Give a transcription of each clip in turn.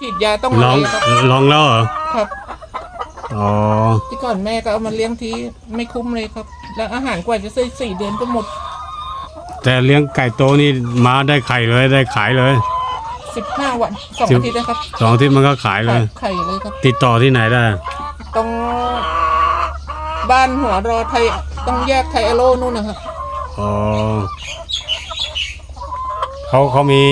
ฉีดยาต้องลมาองเลยครับลองแล้วเหรอครับอ๋อที่ก่อนแม่ก็เอามาเลี้ยงทีไม่คุ้มเลยครับ แล้วอาหารกว่าจะซื้อสี่เดือนก็หมด แต่เลี้ยงไก่โตนี่มาได้ไข่เลยได้ขายเลยสิบห้าวันสองสิบอาทิตย์นะครับสองอาทิตย์มันก็ขายเลยไข่เลยครับ ติดต่อที่ไหนได้ตรงบ้านหัวรอไทยต้องแยกไทยอโลนู่นนะครับอ๋อเขาเขามี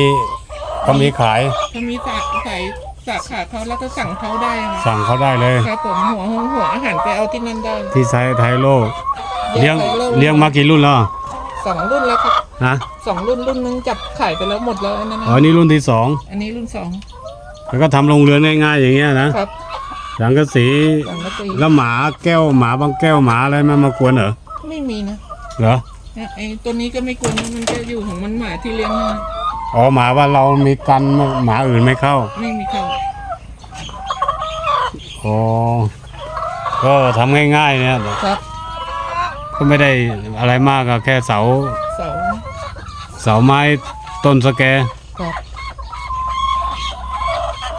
เขามีขายถ้ามีสา ขายสาขาเขาแล้วก็สั่งเขาได้ครับสั่งเขาได้เลย ครับผมหัวหัวหัวอาหารไปเอาที่นั่นได้ที่ไทยไทยโลก เลี้ยงไทโเลี้ยงมากี่รุ่นแล้วสองรุ่นแล้วครับนะสองรุ่นรุ่นนึงจับขายไปแล้วหมดแล้วอันนั้นนะอ๋อนี่รุ่นที่สองอันนี้รุ่นสองแล้วก็ทำโรงเรือนง่ายๆอย่างเงี้ยนะครับสังกะสีสังกะสีแล้วหมาแก้วหมาบางแก้วหมาอะไรมันมากวนเหรอไม่มีนะเหรอไอ้ตัวนี้ก็ไม่กลัวนะมันจะอยู่ของมันหมาที่เลี้ยงนะ อ๋อหมาว่าเรามีกันหมาอื่นไม่เข้า ไม่มีเขาอ๋อก็ทำง่ายๆเนี่ยครับก็ไม่ได้อะไรมากอะแค่เสา เสาเสาไม้ต้นสแก ครับ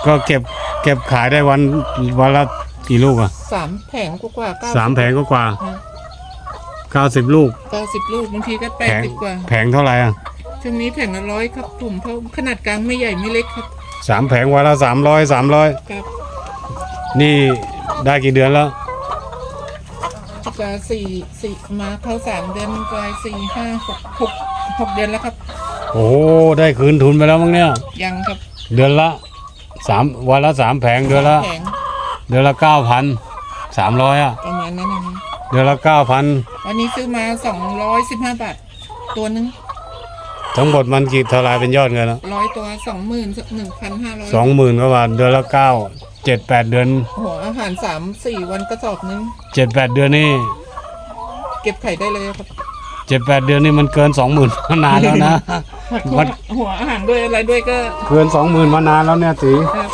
ก็เก็บเก็บขายได้วันวันละกี่ลูกอะสามแผงกว่าๆเก้าสามแผงก็กว่าเก้าสิบลูกเก้าสิบลูกบางทีก็แปแผดงสิบกว่า แผงเท่าไหร่อะ ช่วงนี้แผงละร้อยครับผมเพราะขนาดกลางไม่ใหญ่ไม่เล็กครับสามแผงวันละสามร้อยสามร้อยครับนี่ได้กี่เดือนแล้ว จะสี่สี่มาเข้าสามเดือนกลายสี่ห้าหกหกหกเดือนแล้วครับ โอ้โหได้คืนทุนไปแล้วมั้งเนี่ย ยังครับเดือนละสามวันละสามแผงเดือนละ แผงเดือนละเก้าพันสามร้อยอะประมาณนั้นนะครับเดือนละเก้าพันวันนี้ซื้อมาสองร้อยสิบห้าบาท ตัวหนึง ทั้งหมดมันกี่เท่าไหรเป็นยอดเงินแล้วร้อยตัวสองหมื่นหนึ่งพันห้าร้อยสองหมื่นกว่าบาทเดือนละเก้าเจ็ดแปดเดือนหัวอาหารสามสี่วันกระสอบนึงเจ็ดแปดเดือนนี่เก็บไข่ได้เลยครับเจ็ดแปดเดือนนี่มันเกินสองหมื่นมานานแล้วนะหัวมันหัวอาหารด้วยอะไรด้วยก็เกินสองหมื่นมานานแล้วเนี่ยตีครับ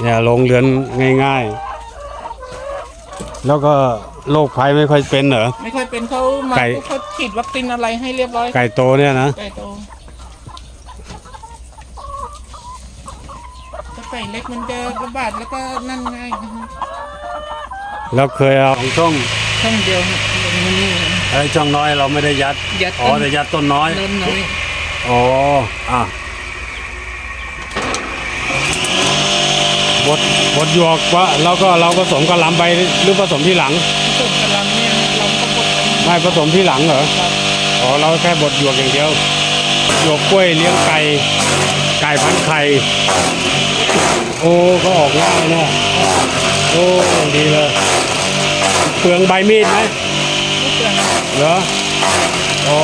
เนี่ยลงเรือนง่าย ๆ แล้วก็ โรคภัยไม่ค่อยเป็นเหรอ ไม่ค่อยเป็นเขามาไก่ เขาฉีดวัคซีนอะไรให้เรียบร้อยไก่โตเนี่ยนะไก่โตถ้าไก่เล็กมันจะระบาดแล้วก็นั่นง่ายนะครับแล้วเคยเอาช่องช่องเดียวครับมันนี่ครับไอ้ช่องน้อยเราไม่ได้ยัดยัดอ๋อแต่ยัดต้นน้อยเริ่มน้อยอ๋ออะ บดบดหยวกว่าแล้วก็เราผสมกะหล่ำไปหรือผสมที่หลัง ส่วนกระลำเนี่ยเราก็บดไม่ผสมที่หลังเหรอ ครับอ๋อเราแค่บดหยวกอย่างเดียวหยวกกล้วยเลี้ยงไก่ ไก่พันไข่ โอ้ก็ออกง่ายเนี่ยโอ้ดีเลย เปลืองใบมีดไหมไม่เปลืองเหรอโอ้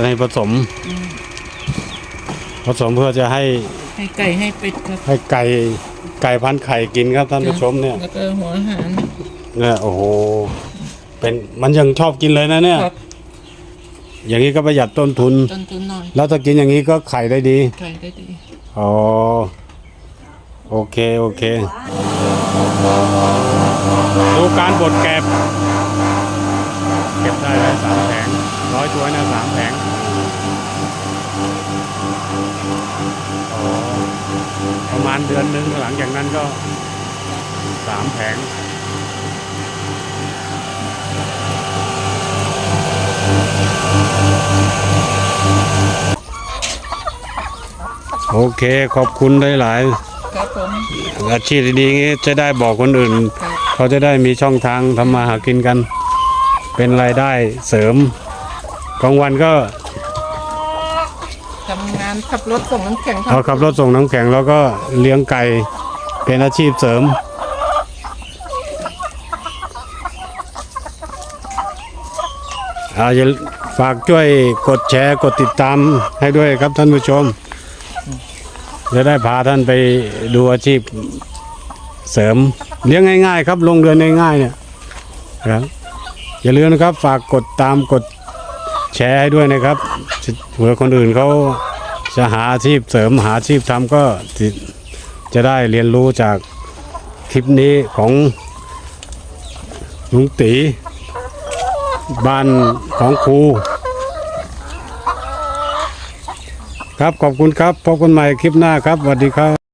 อะไรผสม ผสมเพื่อจะให้ให้ไก่ให้เป็ดครับให้ไก่ไก่พันไข่กินครับท่านผู้ชมเนี่ยแล้วก็หัวอาหารเนี่ยโอ้โหเป็นมันยังชอบกินเลยนะเนี่ย ครับอย่างนี้ก็ประหยัดต้นทุน ต้นทุนหน่อยแล้วถ้ากินอย่างนี้ก็ไข่ได้ดี ไก่ได้ดีอ๋อโอเค โอเค ดูการบดแกบเก็บได้เลยสามแผงร้อยตัวนะสามแผงอ๋อประมา ณเดือนหนึ่งหลังจากนั้นก็สามแผงโอเคขอบคุณหลายครับผมๆอาชีพดีๆงี้จะได้บอกคนอื่นครับเขาจะได้มีช่องทางทำมาหากินกัน เป็นรายได้เสริมกลางวันก็ ทำงานขับรถส่งน้ำแข็งคเอารับขับรถส่งน้ำแข็งแล้วก็เลี้ยงไก่เป็นอาชีพเสริม อาจะฝากช่วยกดแชร์กดติดตามให้ด้วยครับท่านผู้ชม จะได้พาท่านไปดูอาชีพเสริมเลี้ยงง่ายๆ ครับลงเรือนง่ายๆเนี่ยครับอย่าลืมนะครับฝากกดตามกดแชร์ให้ด้วยนะครับ เผื่อคนอื่นเขาจะหาอาชีพเสริมหาอาชีพทำก็จะได้เรียนรู้จากคลิปนี้ของลุงตีบ้านของครู ครับขอบคุณครับพบกันใหม่คลิปหน้าครับสวัสดีครับ